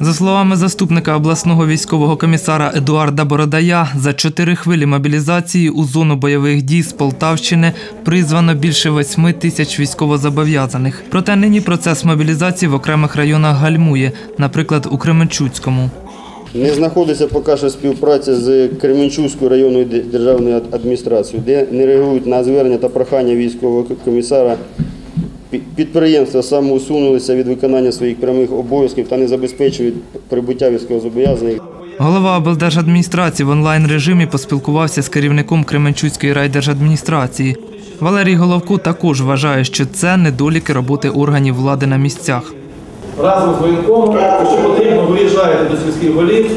За словами заступника обласного військового комісара Едуарда Бородая, за чотири хвилі мобілізації у зону бойових дій з Полтавщини призвано більше восьми тисяч військовозобов'язаних. Проте нині процес мобілізації в окремих районах гальмує, наприклад, у Кременчуцькому. Не знаходиться поки що співпраця з Кременчуцькою районною державною адміністрацією, де не реагують на звернення та прохання військового комісара. Пі- Підприємства самоусунулися від виконання своїх прямих обов'язків та не забезпечують прибуття військовозобов'язаних. Голова облдержадміністрації в онлайн режимі поспілкувався з керівником Кременчуцької райдержадміністрації. Валерій Головко також вважає, що це недоліки роботи органів влади на місцях. разом з воєнкомом, якщо потрібно, виїжджаєте до сільських голів,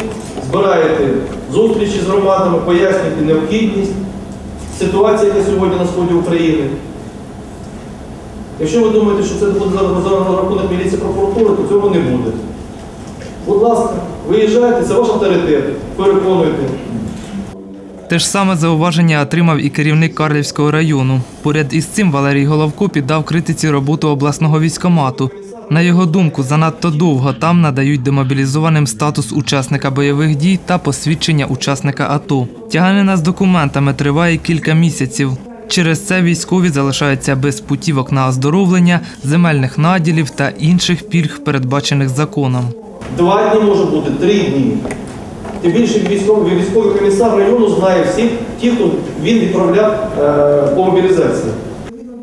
збираєте зустрічі з громадами, пояснюєте необхідність ситуації, яка сьогодні на сході України. Якщо ви думаєте, що це буде за, рахунок міліції прокуратури, то цього не буде. Будь ласка, виїжджайте, це ваш авторитет, переконуйте. Те ж саме зауваження отримав і керівник Карлівського району. Поряд із цим Валерій Головко піддав критиці роботу обласного військомату. На його думку, занадто довго там надають демобілізованим статус учасника бойових дій та посвідчення учасника АТО. Тяганина з документами триває кілька місяців. Через це військові залишаються без путівок на оздоровлення, земельних наділів та інших пільг, передбачених законом. Два дні може бути, три дні. Тим більше військовий, військовий комісар району знає всіх тих, хто він відправляв е, по мобілізації.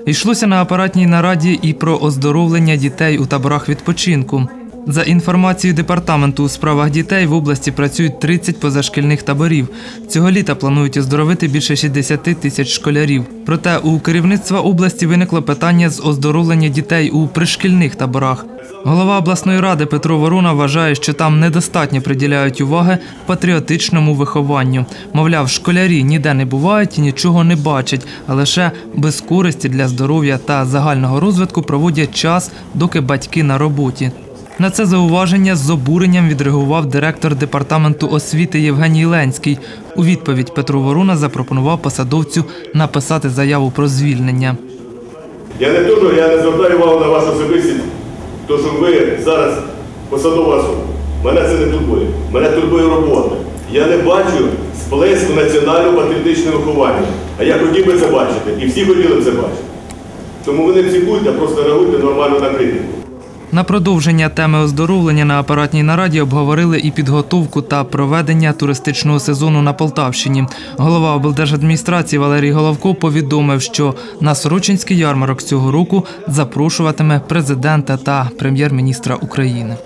Йшлося на апаратній нараді і про оздоровлення дітей у таборах відпочинку. За інформацією департаменту у справах дітей в області працюють 30 позашкільних таборів. Цього літа планують оздоровити більше 60 тисяч школярів. Проте у керівництва області виникло питання з оздоровлення дітей у пришкільних таборах. Голова обласної ради Петро Ворона вважає, що там недостатньо приділяють уваги патріотичному вихованню. Мовляв, школярі ніде не бувають і нічого не бачать, а лише без користі для здоров'я та загального розвитку проводять час, доки батьки на роботі. На це зауваження з обуренням відреагував директор департаменту освіти Євгеній Ленський. У відповідь Петро Ворона запропонував посадовцю написати заяву про звільнення. Я не дуже, я не звертаю увагу на вашу особистість, то що ви зараз посадова особа. Мене це не турбує. Мене турбує робота. Я не бачу сплеску національного патріотичного виховання. А я хотів би це бачити. І всі хотіли б це бачити. Тому ви не психуйте, а просто реагуйте нормально на критику. На продовження теми оздоровлення на апаратній нараді обговорили і підготовку та проведення туристичного сезону на Полтавщині. Голова облдержадміністрації Валерій Головко повідомив, що на Сорочинський ярмарок цього року запрошуватиме президента та прем'єр-міністра України.